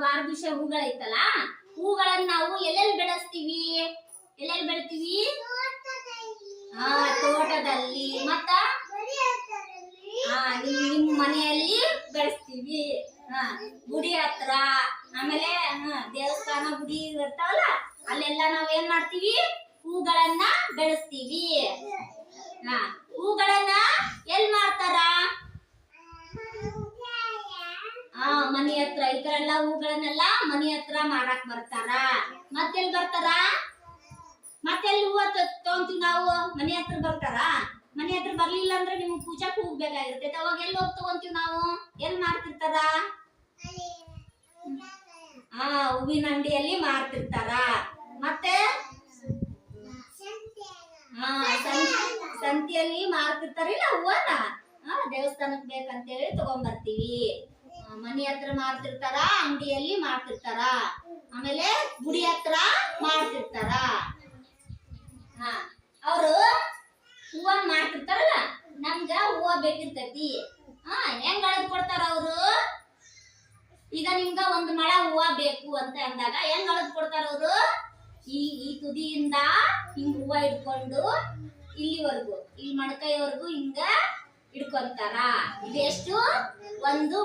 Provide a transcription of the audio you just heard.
ವಾರದೃಶ ಹೂಗಳೈತಲ್ಲ ಹೂಗಳನ್ನ ನಾವು ಎಲ್ಲೆಲ್ಲಿ ಬೆಳೆಸ್ತೀವಿ? ಎಲ್ಲೆಲ್ಲಿ ಬೆಳಿತೀವಿ? ಹಾ ತೋಟದಲ್ಲಿ. ಮತ್ತ? ಹಾ ನಿಮ್ ಮನೆಯಲ್ಲಿ ಬೆಳೆಸ್ತೀವಿ. ಹಾ, ಗುಡಿ ಹತ್ರ. ಆಮೇಲೆ, ಹಾ, ದೇವಸ್ಥಾನ ಗುಡಿ ಇರ್ತಾವಲ್ಲ ಅಲ್ಲೆಲ್ಲ ನಾವ್ ಏನ್ ಮಾಡ್ತೀವಿ? ಹೂಗಳನ್ನ ಬೆಳೆಸ್ತೀವಿ. ಹಾ ಹೂಗಳನ್ನ ಎಲ್ ಮಾಡ್ತಾರ ಆ ಮನಿ ಹತ್ರ ಈ ತರ ಎಲ್ಲ ಹೂಗಳನ್ನೆಲ್ಲ ಮನಿ ಹತ್ರ ಮಾರಾಕ್ ಬರ್ತಾರ. ಮತ್ತೆಲ್ ಬರ್ತಾರ? ಮತ್ತೆಲ್ಲಿ ಹೂವ ತಗೊಂತೀವಿ ನಾವು? ಮನೆ ಹತ್ರ ಬರ್ತಾರ? ಮನೆ ಹತ್ರ ಬರ್ಲಿಲ್ಲ ಅಂದ್ರೆ ನಿಮ್ಗೆ ಪೂಜಾಕ್ ಹೋಗ್ಬೇಕಾಗಿರ್ತೈತೆ. ಅವಾಗ ಎಲ್ಲಿ ಹೋಗಿ ತಗೊಂತೀವಿ ನಾವು? ಎಲ್ ಮಾರ್ತಿರ್ತಾರ? ಆ ಹೂವಿನ ಅಂಗಡಿಯಲ್ಲಿ ಮಾರ್ತಿರ್ತಾರ. ಮತ್ತೆ? ಹಾ ಸಂತಿಯಲ್ಲಿ ಮಾರ್ತಿರ್ತಾರಿಲ್ಲ ಹೂವನ? ಹಾ ದೇವಸ್ಥಾನಕ್ ಬೇಕಂತೇಳಿ ತಗೊಂಬರ್ತೀವಿ. ಆ, ಮನೆ ಹತ್ರ ಮಾಡ್ತಿರ್ತಾರ, ಅಂಗಡಿಯಲ್ಲಿ ಮಾಡ್ತಿರ್ತಾರ? ಆಮೇಲೆ ಗುಡಿ ಹತ್ರ ಮಾಡ್ತಿರ್ತಾರ? ಅವರು ಹೂವ ಮಾಡ್ತಿರ್ತಾರಲ್ಲ, ನಮ್ಗ ಹೂವ ಬೇಕಿರ್ತೈತಿ. ಹಾ, ಹೆಂಗ್ ಅಳದ್ ಕೊಡ್ತಾರ ಅವರು? ಈಗ ನಿಮ್ಗ ಒಂದ್ ಮಳ ಹೂವ ಬೇಕು ಅಂತ ಅಂದಾಗ ಹೆಂಗ್ ಅಳದ್ ಕೊಡ್ತಾರ ಅವರು? ಈ ಈ ತುದಿಯಿಂದ ಹಿಂಗ್ ಹೂವ ಇಟ್ಕೊಂಡು ಇಲ್ಲಿವರೆಗೂ, ಇಲ್ಲಿ ಮಣಕೈವರೆಗೂ ಹಿಂಗ ಇಟ್ಕೊಂತಾರ ಇದೆಷ್ಟು? ಒಂದು